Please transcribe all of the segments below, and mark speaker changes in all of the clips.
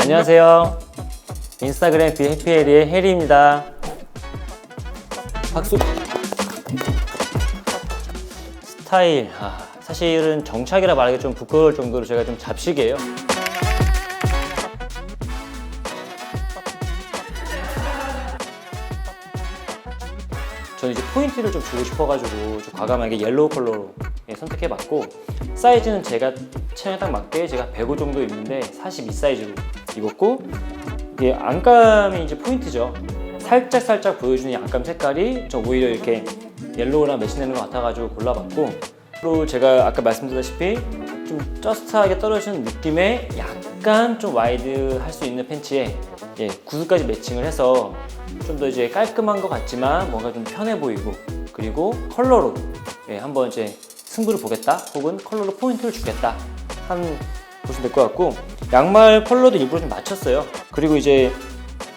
Speaker 1: 안녕하세요. 인스타그램 비해피에리의 해리입니다. 박수. 스타일. 아, 사실은 정착이라 말하기 좀 부끄러울 정도로 제가 좀 잡식이에요. 저는 이제 포인트를 좀 주고 싶어가지고 좀 과감하게 옐로우 컬러로 예, 선택해봤고 사이즈는 제가 체형에 딱 맞게 제가 105 정도 입는데 42 사이즈로 입었고 이게 안감이 이제 포인트죠. 살짝 살짝 보여주는 이 안감 색깔이 좀 오히려 이렇게 옐로우랑 매치되는 것 같아가지고 골라봤고 그리고 제가 아까 말씀드렸다시피 좀 저스트하게 떨어지는 느낌의 약간 좀 와이드 할 수 있는 팬츠에 예, 구두까지 매칭을 해서 좀 더 이제 깔끔한 것 같지만 뭔가 좀 편해 보이고 그리고 컬러로 예, 한번 이제 승부를 보겠다 혹은 컬러로 포인트를 주겠다 한 보시면 될 것 같고 양말 컬러도 일부러 좀 맞췄어요. 그리고 이제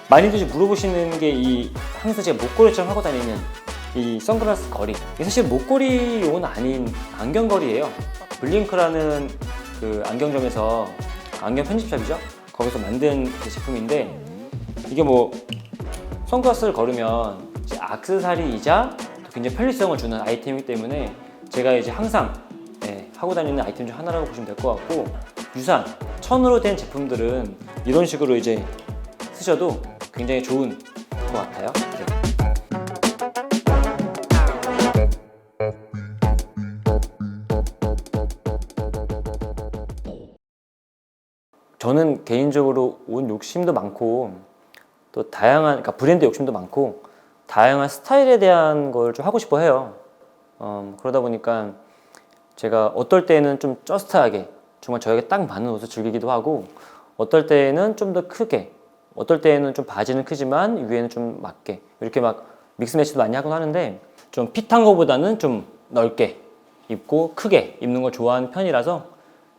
Speaker 1: 많이들 물어보시는 게 이 항상 제가 목걸이처럼 하고 다니는 이 선글라스 거리. 사실 목걸이용은 아닌 안경거리예요. 블링크라는 그 안경점에서 안경 편집샵이죠? 거기서 만든 그 제품인데 이게 뭐 선글라스를 걸으면 악세사리이자 또 굉장히 편리성을 주는 아이템이기 때문에 제가 이제 항상 예, 하고 다니는 아이템 중 하나라고 보시면 될 것 같고 유산 천으로 된 제품들은 이런 식으로 이제 쓰셔도 굉장히 좋은 것 같아요. 네. 저는 개인적으로 옷 욕심도 많고 또 다양한 그러니까 브랜드 욕심도 많고 다양한 스타일에 대한 걸 좀 하고 싶어 해요. 음, 그러다 보니까 제가 어떨 때는 좀 저스트하게 정말 저에게 딱 맞는 옷을 즐기기도 하고 어떨 때는 좀 더 크게 어떨 때는 좀 바지는 크지만 위에는 좀 맞게 이렇게 막 믹스 매치도 많이 하곤 하는데 좀 핏한 거보다는 좀 넓게 입고 크게 입는 걸 좋아하는 편이라서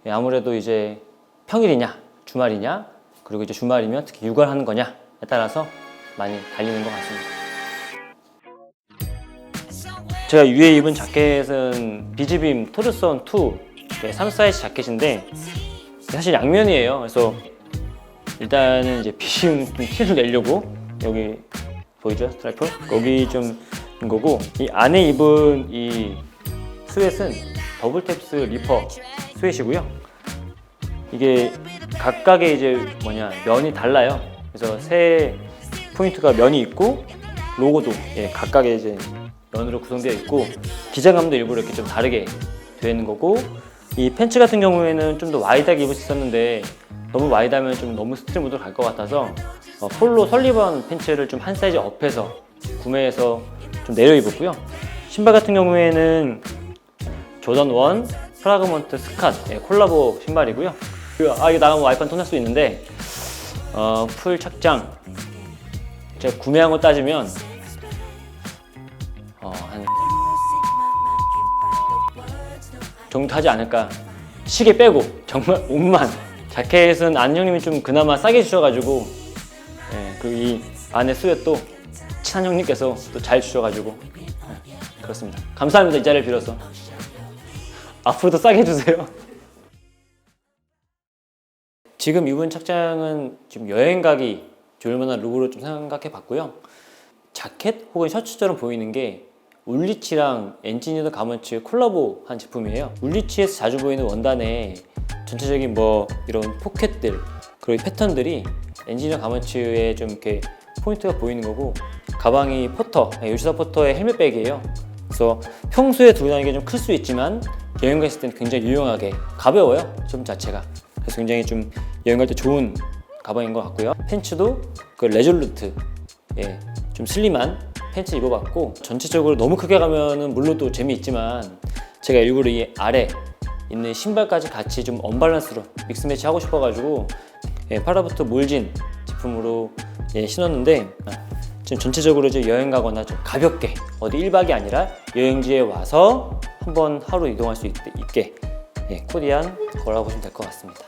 Speaker 1: 예, 아무래도 이제 평일이냐 주말이냐 그리고 이제 주말이면 특히 육아하는 거냐에 따라서 많이 갈리는 것 같습니다. 제가 위에 입은 자켓은 비즈빔 토르선 2 3 사이즈 자켓인데 사실 양면이에요. 그래서 일단은 이제 비즈빔 좀 티를 내려고 여기 보이죠 스트라이프 여기 좀인 거고 이 안에 입은 이 스웨트는 더블 탭스 리퍼 스웨트이고요. 이게 각각의 이제 뭐냐 면이 달라요. 그래서 새 포인트가 면이 있고 로고도 예, 각각의 이제 면으로 구성되어 있고 기장감도 일부러 이렇게 좀 다르게 되어 있는 거고 이 팬츠 같은 경우에는 좀 더 와이드하게 입을 수 있었는데 너무 와이드하면 좀 너무 스트릿 무드로 갈 것 같아서 어, 폴로 설리번 팬츠를 좀 한 사이즈 업해서 구매해서 좀 내려 입었고요. 신발 같은 경우에는 조던 1 프라그먼트 스캇 예, 콜라보 신발이고요. 그, 아 이거 나가면 와이프한테 혼날 수 있는데 어, 풀 착장 제가 구매한 거 따지면 어, 한 정도 하지 않을까. 시계 빼고. 정말 옷만. 자켓은 안 형님이 좀 그나마 싸게 주셔가지고 예, 그리고 이 안에 스웨트도 친한 형님께서 또 잘 주셔가지고. 예, 그렇습니다. 감사합니다 이 자리를 빌어서. 앞으로도 싸게 해주세요. 지금 입은 착장은 지금 여행 가기 좋을 만한 룩으로 좀 생각해 봤고요. 자켓 혹은 셔츠처럼 보이는 게 울리치랑 엔지니어드 가먼츠 콜라보 한 제품이에요. 울리치에서 자주 보이는 원단에 전체적인 뭐 이런 포켓들 그리고 패턴들이 엔지니어 가먼츠에 좀 이렇게 포인트가 보이는 거고 가방이 포터 네, 요시다 포터의 헬멧백이에요. 그래서 평소에 들고 다니기 좀 클 수 있지만 여행 갔을 때는 굉장히 유용하게 가벼워요. 좀 자체가. 그래서 굉장히 좀 여행 갈 때 좋은 가방인 것 같고요. 팬츠도 그 레졸루트, 예, 좀 슬림한 팬츠 입어봤고 전체적으로 너무 크게 가면은 물론 또 재미있지만 제가 일부러 이 아래 있는 신발까지 같이 좀 언밸런스로 믹스 매치 하고 싶어가지고 예, 파라부터 몰진 제품으로 예, 신었는데 아, 지금 전체적으로 이제 여행 가거나 좀 가볍게 어디 1박이 아니라 여행지에 와서 한번 하루 이동할 수 있, 게 예, 코디한 거라고 보시면 될 것 같습니다.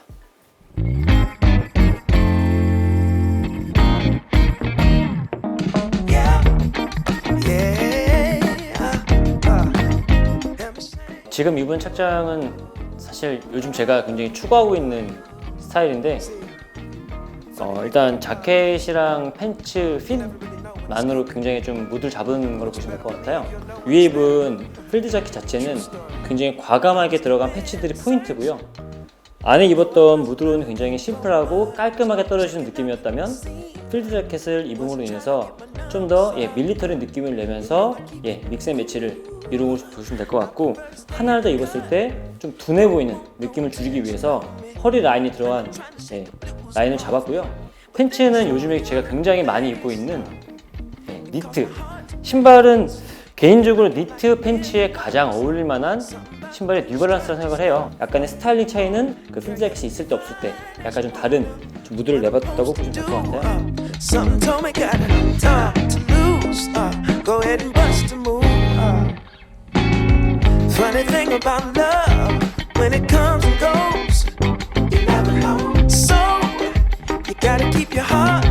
Speaker 1: 지금 입은 착장은 사실 요즘 제가 굉장히 추구하고 있는 스타일인데 어, 일단 자켓이랑 팬츠 핏만으로 굉장히 좀 무드를 잡은 걸로 보시면 될 것 같아요. 위에 입은 필드 자켓 자체는 굉장히 과감하게 들어간 패치들이 포인트고요. 안에 입었던 무드로는 굉장히 심플하고 깔끔하게 떨어지는 느낌이었다면 필드 자켓을 입음으로 인해서 좀 더 예, 밀리터리 느낌을 내면서 예, 믹스 앤 매치를 이루고 보시면 될 것 같고 하나를 더 입었을 때 좀 둔해 보이는 느낌을 줄이기 위해서 허리 라인이 들어간 예, 라인을 잡았고요. 팬츠는 요즘에 제가 굉장히 많이 입고 있는 예, 니트 신발은 개인적으로 니트 팬츠에 가장 어울릴 만한 신발의 뉴발란스라고 생각을 해요. 약간의 스타일링 차이는 그 필드 자켓이 있을 때 없을 때 약간 좀 다른 좀 무드를 내봤다고 보시면 될 것 같아요.
Speaker 2: Something told me got time to lose. Go ahead and bust a move. Funny thing about love, when it comes and goes, you never know. So you gotta keep your heart.